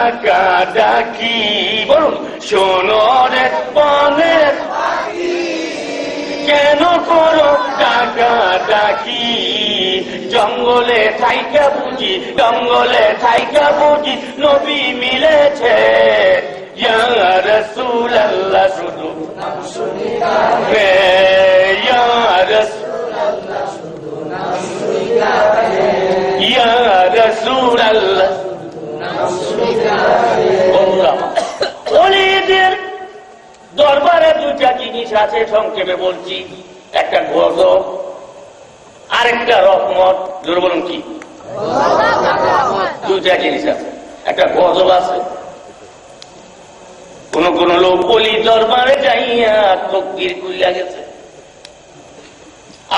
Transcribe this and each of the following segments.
ডাকা ডাকি বলুন, শোনো রে কেন করো ডাকা ডাকি জঙ্গলে থাইকা বুঝি, জঙ্গলে থাইকা বুঝি, নবী মিলেছে। ইয়া রাসূলুল্লাহ, শুধু হে ইয়া রাসূল ইয়া রাসূলুল্লাহ বন্ধুরা আমার, ওলিদের দরবারে দুটা জিনিস আছে সংক্ষেপে বলছি একটা গজব আরেকটা রহমত জোর বলুন কি? দুটা জিনিস আছে। একটা গজব আছে। কোন কোন লোক অলি দরবারে যাইয়া তকদির করিয়া গেছে।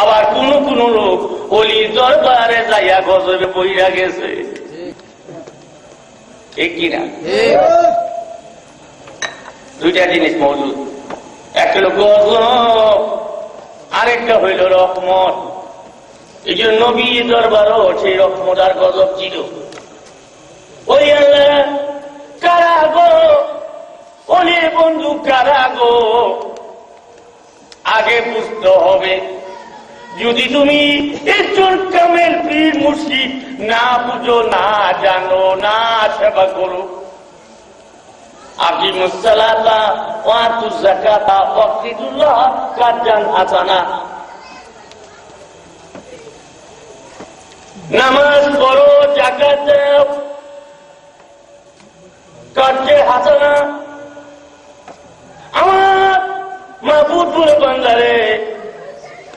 আবার কোন কোন লোক অলি দরবারে যাইয়া গজবে বইরা গেছে। ঠিক কিনা? দুইটা জিনিস মজুদ। একটা গজব, আরেকটা হইল রহমত। এই যে নবী দরবারও সেই রহমত আর গজব ছিল। ওই আল্লাহ, কারা গো? বন্ধু, কারা গো? আগে বুঝতে হবে, যদি তুমি একজন কামেল পীর না বুঝো, না জানো, না সেবা করো। নামাজ হাসানা। আমার মাহবুব বলে, বান্দারে,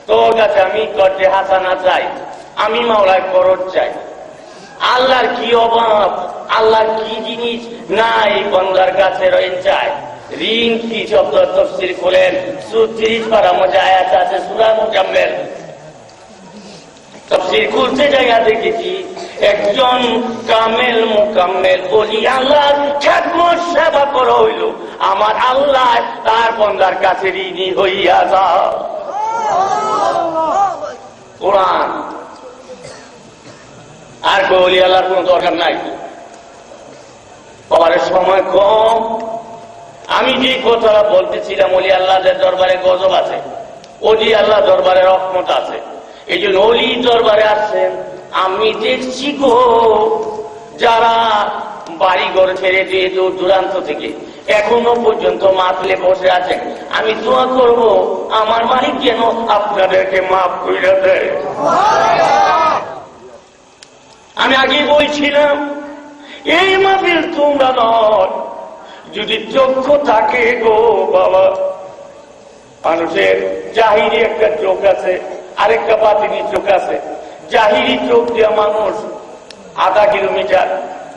তোর কাছে আমি কর্জে হাসানা চাই, আমি মাওলায় করত চাই। আল্লাহর কি অভাব? আল্লাহর কি জিনিস? নাই বন্দার কাছে রয়ে চায় ঋণ কি শব্দ তফসির করেন সুত্রিশ পারা মজা আয়াত আছে সুরা মুজাম্মেল। তফসির খুলতে জায়গা দেখেছি একজন কামেল মুকাম্মেল বলি আল্লাহর খ্যাতমত সেবা করা হইল। আমার আল্লাহ তার বন্দার কাছে ঋণী হইয়া যা কোরআন আর কৌলি আল্লাহর কোন দরকার নাই। বাবারের সময় কম। আমি যে কথাটা বলতেছিলাম, অলি আল্লাহদের দরবারে গজব আছে। অলি আল্লাহ দরবারে রহমত আছে। এই জন্য অলি দরবারে আসছেন। আমি দেখছি গো, যারা বাড়ি ঘর ছেড়ে দিয়ে দূর দূরান্ত থেকে এখনও পর্যন্ত মাতলে বসে আছেন, আমি দোয়া করব, আমার মালিক যেন আপনাদেরকে মাফ করে দেয়। আমি আগে বলছিলাম, এই মাহফিল তোমরা নয়। যদি চক্ষু থাকে গো বাবা। মানুষের জাহিরি একটা চোখ আছে, আরেকটা বাতিনি চোখ আছে। জাহিরি চোখ দিয়ে মানুষ আধা কিলোমিটার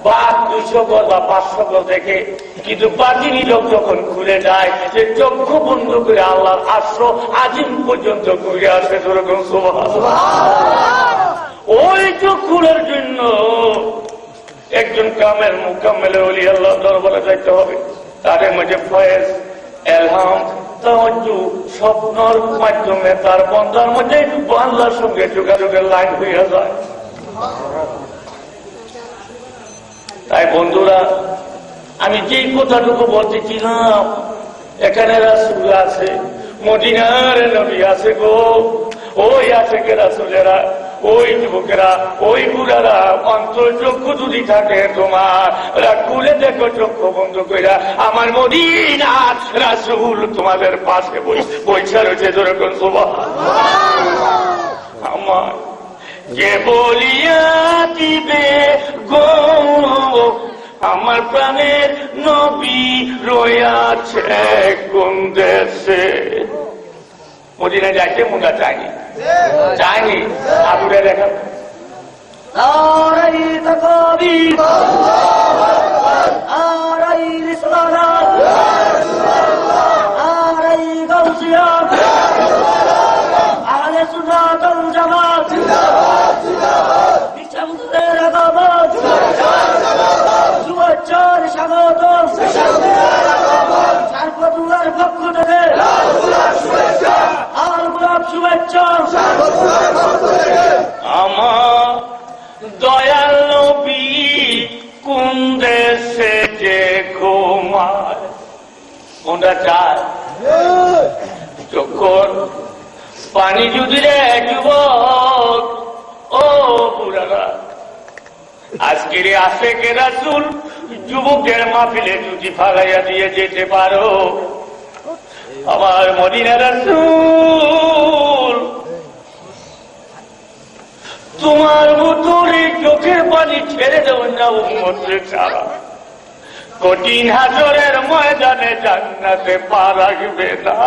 বা দুইশো গজ বা পাঁচশো গজ দেখে। কিন্তু বাতিনি লোক যখন ঘুরে যায়, সে চক্ষু বন্ধ করে আল্লাহর আশ্র আজিম পর্যন্ত ঘুরে আসে যেরকম ওই চক্ষুরের জন্য একজন কামের মুকাম্মেলে অলি আল্লাহ দরবারে যাইতে হবে। তার মধ্যে ফয়েজ, এলহাম স্বপ্নর মাধ্যমে তার বন্ধার মধ্যে আল্লাহর সঙ্গে যোগাযোগের লাইন হইয়া যায়। তাই বন্ধুরা, আমি যেই কথাটুকু বলতেছিলাম, এখানে রাসুল আছে, মদিনার নবী আছে গো। ওই আছে কে রাসুলেরা ওই যুবকেরা, ওই বুড়ারা অন্তর চক্ষু যদি থাকে তোমার খুলে দেখো চক্ষু বন্ধ কইরা, আমার মদিনার রাসুল তোমাদের পাশে বৈশা রয়েছে যেরকম শোভা আমার যে বলিয়া দিবে আমার প্রাণের নবী রয়াছে কোন দেশে? মদিনা যাইতে মুদা চাইনি চায়নি ঠাকুরের এখানে নারাই তকবি নারাই রিসলানা নারাই গৌসিয়া আহলে সুন্নাত ওয়াল জামাত। স্বাগত পক্ষ থেকে ক্ষমা, দয়াল নবী, কোন দেশে যে ঘুমায়? ওটা পানি যদি রে যুবক, ও বুড়ারা আজকের আসে কে রাসুল যুবকের মাফিলে যদি ফালাইয়া দিয়ে যেতে পারো। আমার মদিনা রাসুল চোখের পানি ছেড়ে দেবেন না উম্মতে ছাড়া কঠিন হাজরের ময়দানে জান্নাতে পা রাখবে না।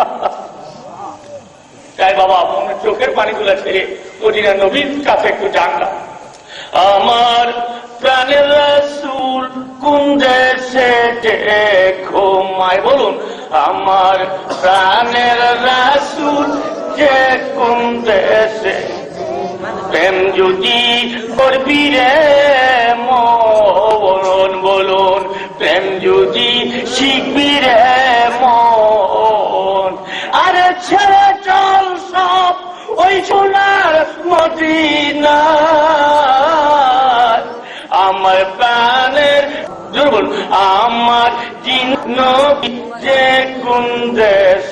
তাই বাবা, মনে চোখের পানিগুলো ছেড়ে মদিনা নবীর কাছে একটু জানলাম আমার প্রাণের রাসূল কোন দেশে ঘুমায়? বলুন, আমার প্রাণের রাসূল যে কোন দেশে প্রেম যদি করবি রে মন, বলুন, প্রেম যদি শিখবি রে মন। আরে ছেড়ে চল সব ওই সোনার মদিনা আমার প্রাণের দুর্বল আমার চিহ্ন যে কোন দেশ?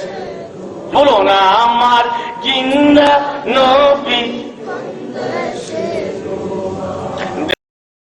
বলুন, আমার জিন্দা নবী